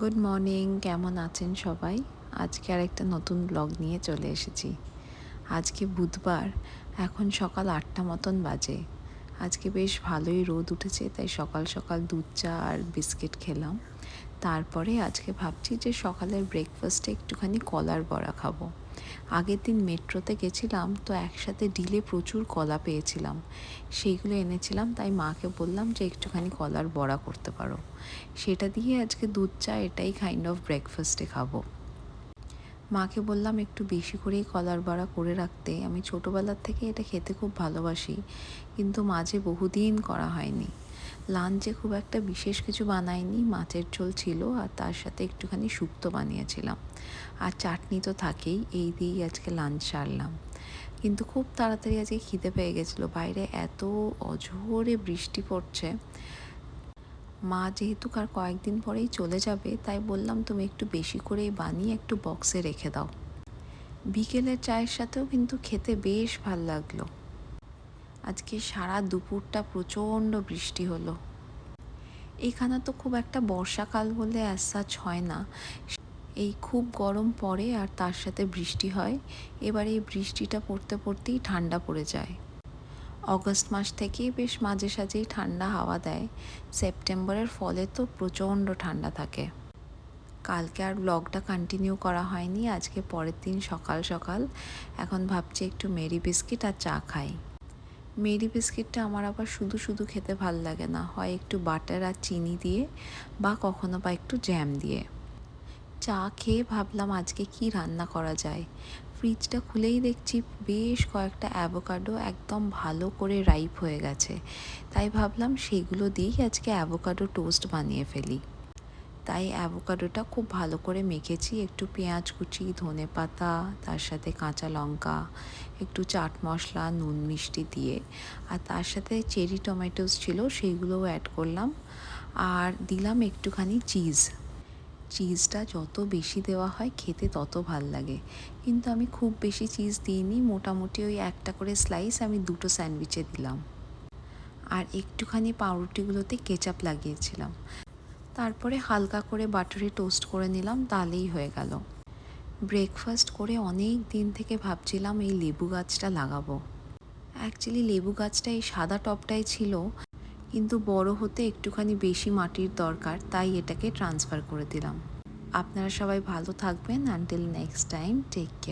Good morning কেমন আছেন সবাই? আজকে আর একটা নতুন ব্লগ নিয়ে চলে এসেছি। আজকে বুধবার, এখন সকাল আটটা মতন বাজে। আজকে বেশ ভালোই রোদ উঠেছে, তাই সকাল সকাল দুধ চা আর বিস্কিট খেলাম। তারপরে আজকে ভাবছি যে সকালের ব্রেকফাস্টে একটুখানি কলার বড়া খাব। আগের দিন মেট্রোতে গেছিলাম, তো একসাথে ডিলে প্রচুর কলা পেয়েছিলাম। সেইগুলো এনেছিলাম, তাই মাকে বললাম যে একটুখানি কলার বড়া করতে পারো। সেটা দিয়ে আজকে দুধ চা এটাই কাইন্ড অফ ব্রেকফাস্টে খাব। মাকে বললাম একটু বেশি করেই কলার বড়া করে রাখতে। আমি ছোটোবেলার থেকে এটা খেতে খুব ভালোবাসি, কিন্তু মাঝে বহুদিন করা হয়নি। লাঞ্চে খুব একটা বিশেষ কিছু বানাইনি, মাছের ঝোল ছিল আর তার সাথে একটুখানি শুক্তো বানিয়েছিলাম। আর চাটনি তো থাকেই, এই দিয়েই আজকে লাঞ্চ সারলাম। কিন্তু খুব তাড়াতাড়ি আজকে খিদে পেয়ে গেছিল, বাইরে এত অঝোরে বৃষ্টি পড়ছে। মা যেহেতু কার কয়েকদিন পরেই চলে যাবে, তাই বললাম তুমি একটু বেশি করেই বানিয়ে একটু বক্সে রেখে দাও। বিকেলের চায়ের সাথেও কিন্তু খেতে বেশ ভালো লাগল। আজকে সারা দুপুরটা প্রচণ্ড বৃষ্টি হলো। এখানে তো খুব একটা বর্ষাকাল বলে অ্যাসাচ হয় না। এই খুব গরম পড়ে আর তার সাথে বৃষ্টি হয়। এবার এই বৃষ্টিটা পড়তে পড়তেই ঠান্ডা পড়ে যায়। অগস্ট মাস থেকেই বেশ মাঝে সাঝেই ঠান্ডা হাওয়া দেয়। সেপ্টেম্বরের ফলে তো প্রচণ্ড ঠান্ডা থাকে। কালকে আর ব্লগটা কন্টিনিউ করা হয়নি, আজকে পরের দিন সকাল সকাল। এখন ভাবছি একটু মেরি বিস্কিট আর চা খাই। মেরি বিস্কিটটা আমার আবার শুধু শুধু খেতে ভালো লাগে না। হয় একটু বাটার আর চিনি দিয়ে বা কখনো বা একটু জ্যাম দিয়ে। চা খেয়ে ভাবলাম আজকে কি রান্না করা যায়। ফ্রিজটা খুলেই দেখছি বেশ কয়েকটা অ্যাভোকাডো একদম ভালো করে রাইপ হয়ে গেছে। তাই ভাবলাম সেগুলো দিয়েই আজকে অ্যাভোকাডো টোস্ট বানিয়ে ফেলি। তাই অ্যাভোকাডোটা খুব ভালো করে মেখেছি। একটু পেঁয়াজ কুচি, ধনে পাতা, তার সাথে কাঁচা লঙ্কা, একটু চাট মশলা, নুন মিষ্টি দিয়ে। আর তার সাথে চেরি টমেটোস ছিল, সেইগুলোও অ্যাড করলাম। আর দিলাম একটুখানি চিজ চিজটা যত বেশি দেওয়া হয়, খেতে তত ভালো লাগে। কিন্তু আমি খুব বেশি চিজ দিইনি, মোটামুটি ওই একটা করে স্লাইস আমি দুটো স্যান্ডউইচে দিলাম। আর একটুখানি পাউরুটিগুলোতে কেচাপ লাগিয়েছিলাম। তারপরে হালকা করে বাটারে টোস্ট করে নিলাম, তাহলেই হয়ে গেল। ব্রেকফাস্ট করে অনেক দিন থেকে ভাবছিলাম এই লেবু গাছটা লাগাবো। অ্যাকচুয়ালি লেবু গাছটা এই সাদা টপটাই ছিল, কিন্তু বড় হতে একটুখানি বেশি মাটির দরকার, তাই এটাকে ট্রান্সফার করে দিলাম। আপনারা সবাই ভালো থাকবেন until next time take care